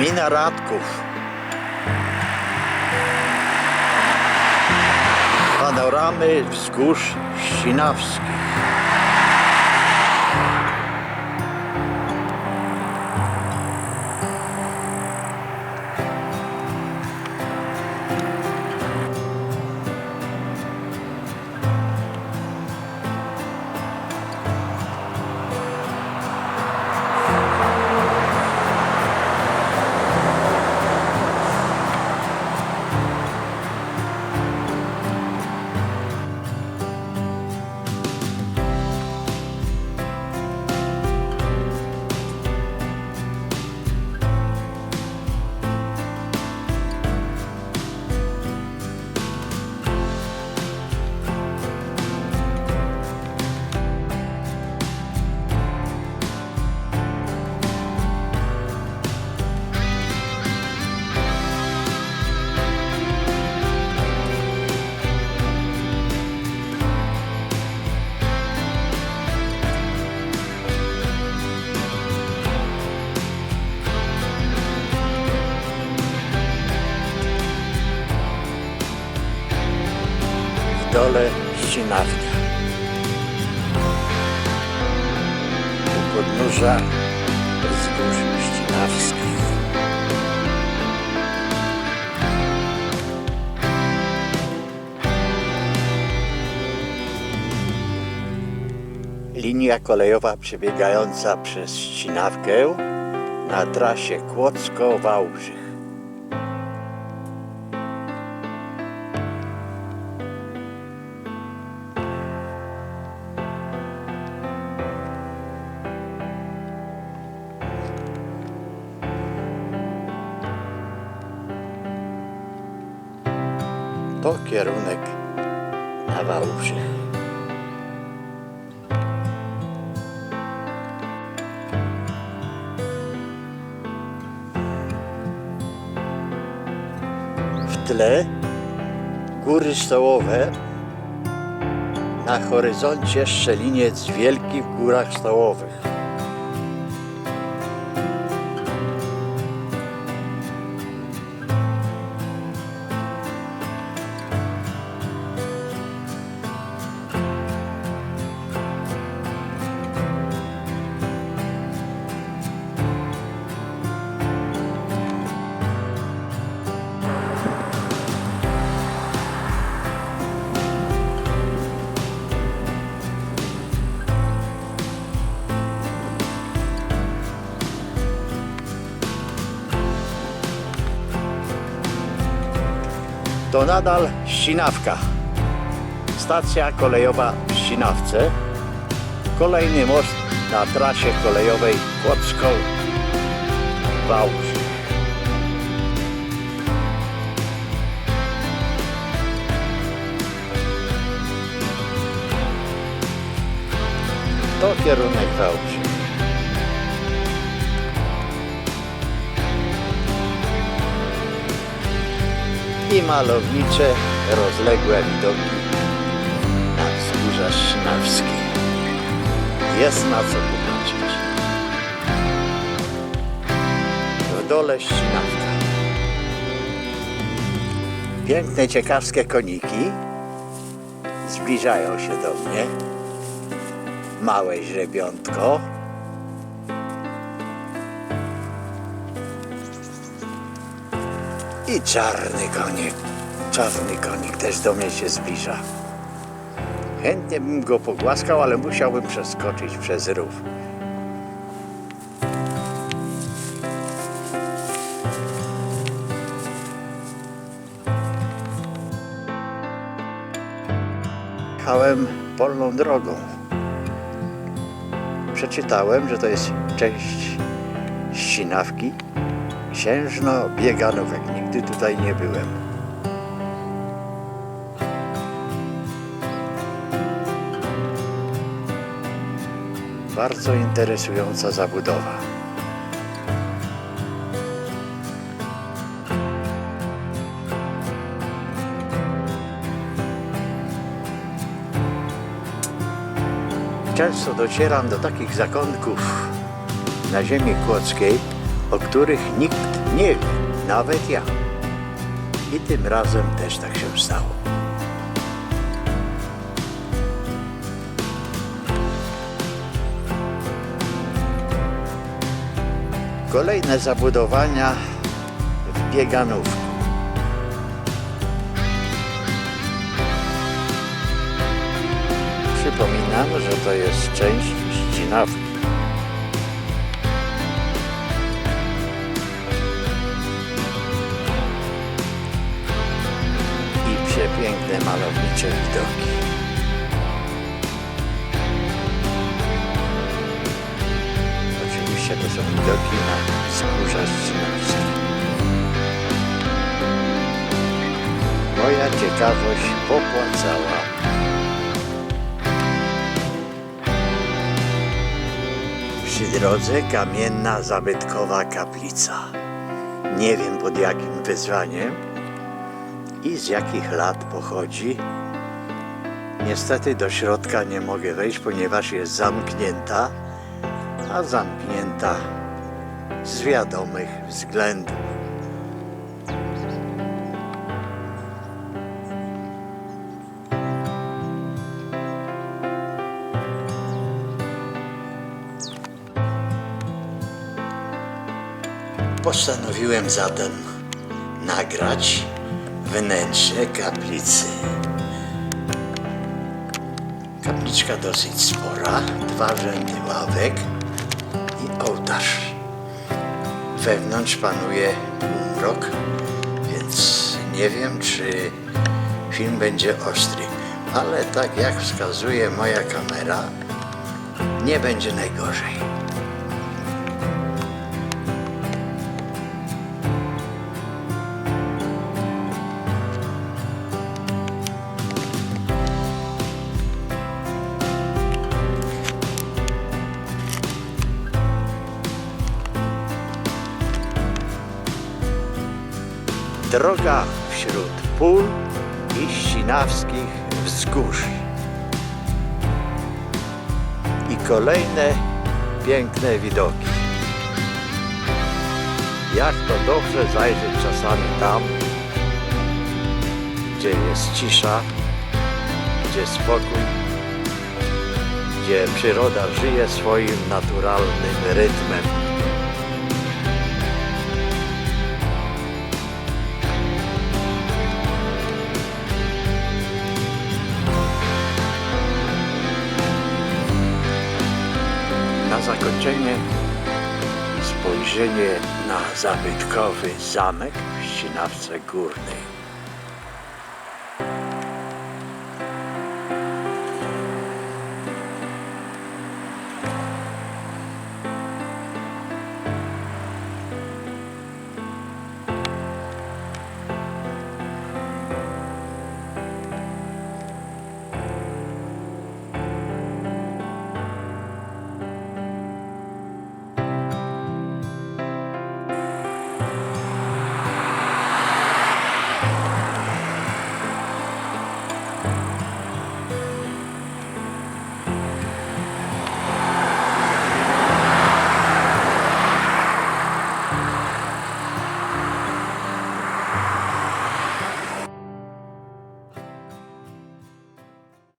Gmina Radków. Panoramy wzgórz Ścinawskich. Dole Ścinawka. U podnóża wzgórz Ścinawskich. Linia kolejowa przebiegająca przez Ścinawkę na trasie Kłodzko-Wałbrzych. To kierunek na Wałbrzych. W tle góry stołowe, na horyzoncie szczeliniec wielki w górach stołowych. To nadal Ścinawka. Stacja kolejowa w Ścinawce. Kolejny most na trasie kolejowej Kłodzko-Wałbrzych. To kierunek Wałbrzych. I malownicze, rozległe widoki na wzgórza Szynawskie. Jest na co popatrzeć. W dole Ścinawka. Piękne, ciekawskie koniki zbliżają się do mnie. Małe źrebiątko. I czarny konik. Czarny konik też do mnie się zbliża. Chętnie bym go pogłaskał, ale musiałbym przeskoczyć przez rów. Jechałem polną drogą. Przeczytałem, że to jest część ścinawki Księżno-Bieganówek. Nigdy tutaj nie byłem. Bardzo interesująca zabudowa. Często docieram do takich zakątków na ziemi kłodzkiej, o których nikt Nie wiem, nawet ja. I tym razem też tak się stało. Kolejne zabudowania w bieganówku. Przypominam, że to jest część ścinawki. Malownicze widoki. Oczywiście to są widoki na wzgórza ścinawskie. Moja ciekawość popłacała. Przy drodze kamienna zabytkowa kaplica. Nie wiem pod jakim wyzwaniem i z jakich lat pochodzi. Niestety do środka nie mogę wejść, ponieważ jest zamknięta, a zamknięta z wiadomych względów. Postanowiłem zatem nagrać wnętrze kaplicy. Kapliczka dosyć spora, dwa rzędy ławek i ołtarz. Wewnątrz panuje półmrok, więc nie wiem, czy film będzie ostry, ale tak jak wskazuje moja kamera, nie będzie najgorzej. Droga wśród pól i ścinawskich wzgórz. I kolejne piękne widoki. Jak to dobrze zajrzeć czasami tam, gdzie jest cisza, gdzie spokój, gdzie przyroda żyje swoim naturalnym rytmem. Na zakończenie spojrzenie na zabytkowy zamek w Ścinawce Górnej.